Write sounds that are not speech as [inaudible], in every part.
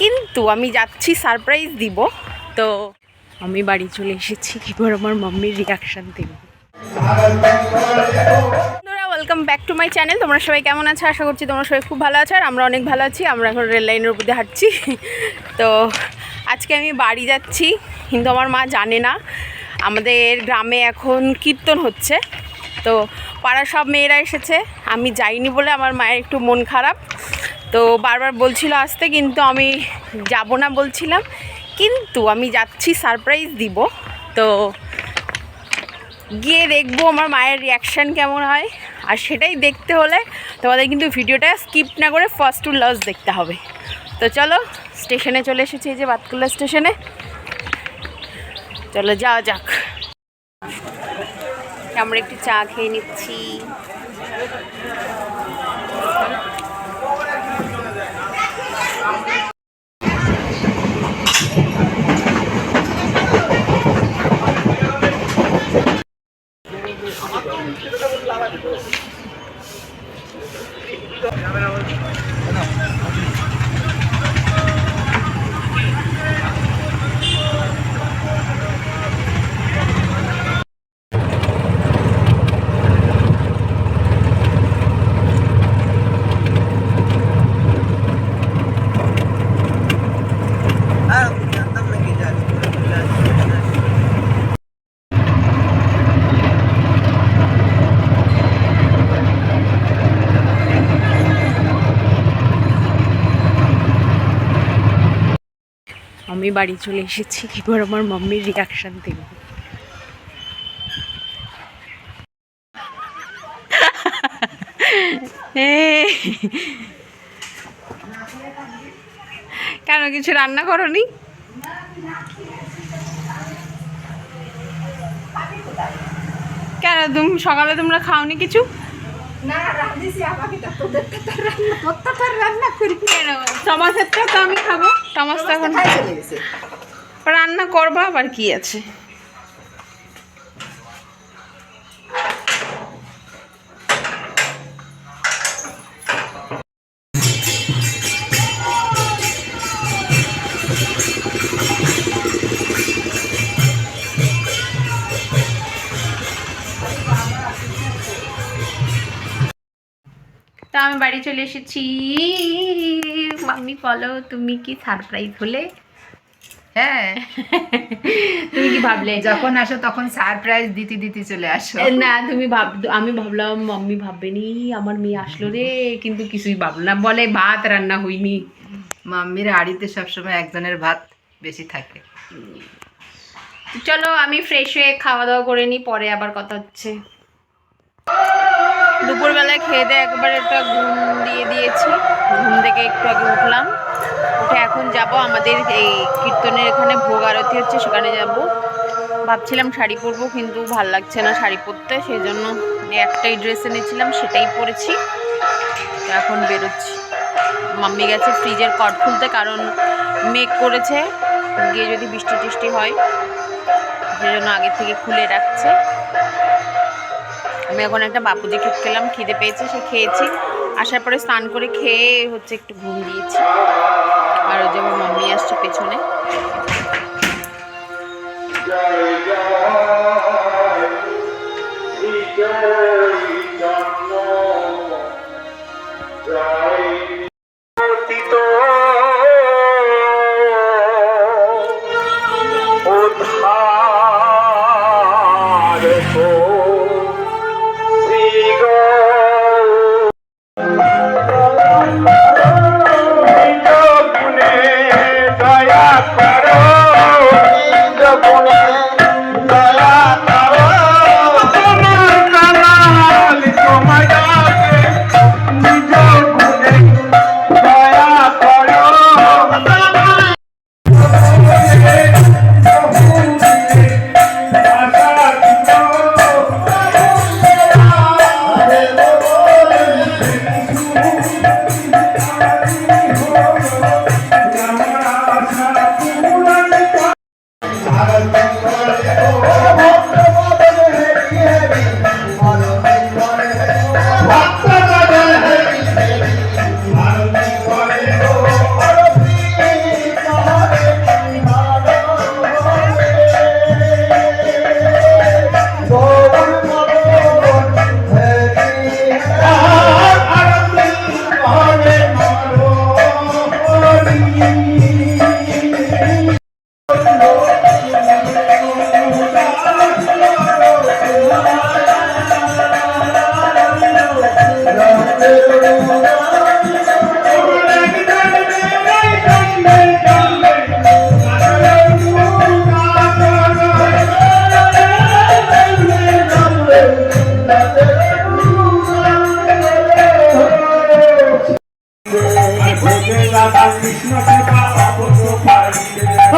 কিন্তু আমি যাচ্ছি সারপ্রাইজ দিব, তো আমি বাড়ি চলে এসেছি। এবার আমার মাম্মির reaction Dev welcome back to my channel তোমরা সবাই কেমন আছো? আশা করছি তোমরা সবাই খুব ভালো আছো, আর আমরা অনেক ভালো আছি। আমরা এখন রেল লাইনের উপর হাঁটছি। তো আজকে আমি বাড়ি যাচ্ছি, কিন্তু আমার মা জানে না। আমাদের গ্রামে এখন কীর্তন হচ্ছে। তো পাড়ার সব মেয়েরা এসেছে। আমি যাইনি বলে আমার মায়ের একটু মন খারাপ। তো বারবার বলছিল আসতে, কিন্তু আমি যাব না বলছিলাম। কিন্তু আমি যাচ্ছি সারপ্রাইজ দিব। তো গিয়ে দেখব আমার মায়ের রিয়াকশান কেমন হয়। আর সেটাই দেখতে হলে তোমাদের কিন্তু ভিডিওটা স্কিপ না করে ফার্স্ট টু লাস্ট দেখতে হবে। তো চলো স্টেশনে চলে এসেছি এই যে বাতকুল্লা স্টেশনে চলো যাওয়া যাক। আমরা একটু চা খেয়ে নিচ্ছি। যাবেন আমি বাড়ি চলে এসেছি, এবার আমার মাম্মির রিয়াকশান দেব কেন কিছু রান্না করনি? কেন, তুমি সকালে তোমরা খাওনি কিছু? না রাঁধেছি আমাকে তো তোদেরকে তো রান্না তো আর রান্না করি কেন? টমাসেরটা তো আমি খাব তো এখন রান্না করবা আবার কি আছে? আমি বাড়ি চলে এসেছি। মাম্মি বলো তুমি কি সারপ্রাইজ হলে? হ্যাঁ। [laughs] তুমি কি ভাবলে? যখন আসো তখন সারপ্রাইজ দিতে দিতে চলে আসো। না তুমি ভাব আমি ভাবলাম মাম্মি ভাববেনি আমার মেয়ে আসলো রে কিন্তু কিছুই ভাবলো না। বলে ভাত রান্না হয়নি মাম্মির হাড়িতে সবসময় একজনের ভাত বেশি থাকে। চলো আমি ফ্রেশ হয়ে খাওয়া দাওয়া করে নিই পরে আবার কথা হচ্ছে। দুপুরবেলায় খেয়ে দিয়ে একবার একটা ঘুম দিয়ে দিয়েছি। ঘুম থেকে একটু আগে উঠলাম। উঠে এখন যাব আমাদের এই কীর্তনের এখানে ভোগ আরতি হচ্ছে, সেখানে যাব। ভাবছিলাম শাড়ি পরবো, কিন্তু ভালো লাগছে না শাড়ি পরতে সেই জন্য একটাই ড্রেস এনেছিলাম, সেটাই পরেছি। এখন বেরোচ্ছি। মাম্মি গেছে ফ্রিজের কট খুলতে, কারণ মেঘ করেছে, গিয়ে যদি বৃষ্টি টিষ্টি হয় সেই জন্য আগে থেকে খুলে রাখছে। আমি এখন একটা বাপুজি খেত খেলাম, খিদে পেয়েছে, সে খেয়েছি। আসার পরে স্নান করে খেয়ে হচ্ছে একটু ঘুম দিয়েছি। আর ওই যে আমার মাম্মি আসছে পেছনে।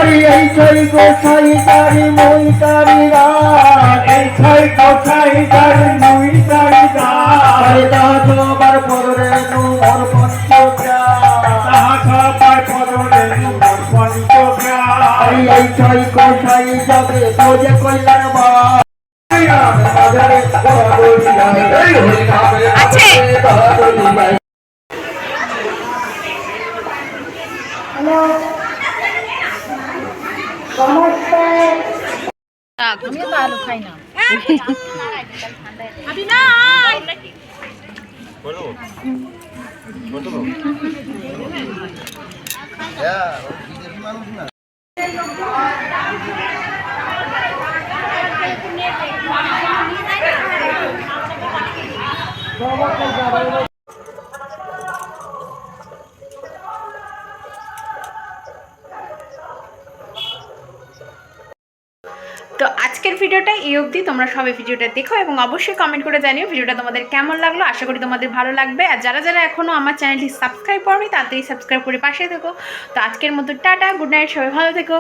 হরি এই ছই গোসাই তারি মই তারি এই ছই গোসাই তারি মই তারি রাত হরে দাস বার পদরে নু মোর পঞ্চগ্রা দাস বার পদরে নু মোর পঞ্চগ্রা এই ছই গোসাই জগে তোজে কল্যাণ বা আছে। আমিও তো আলু খাই না তো ভিডিওটা এই অবধি। তোমরা সবাই ভিডিওটা দেখো এবং অবশ্যই কমেন্ট করে জানিও ভিডিওটা তোমাদের কেমন লাগল। আশা করি তোমাদের ভালো লাগবে। আর যারা যারা এখনও আমার চ্যানেলটি সাবস্ক্রাইব করনি, তাড়াতাড়ি সাবস্ক্রাইব করে পাশে থেকো। তো আজকের মতো টাটা গুড নাইট সবাই ভালো থেকো।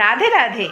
রাধে রাধে।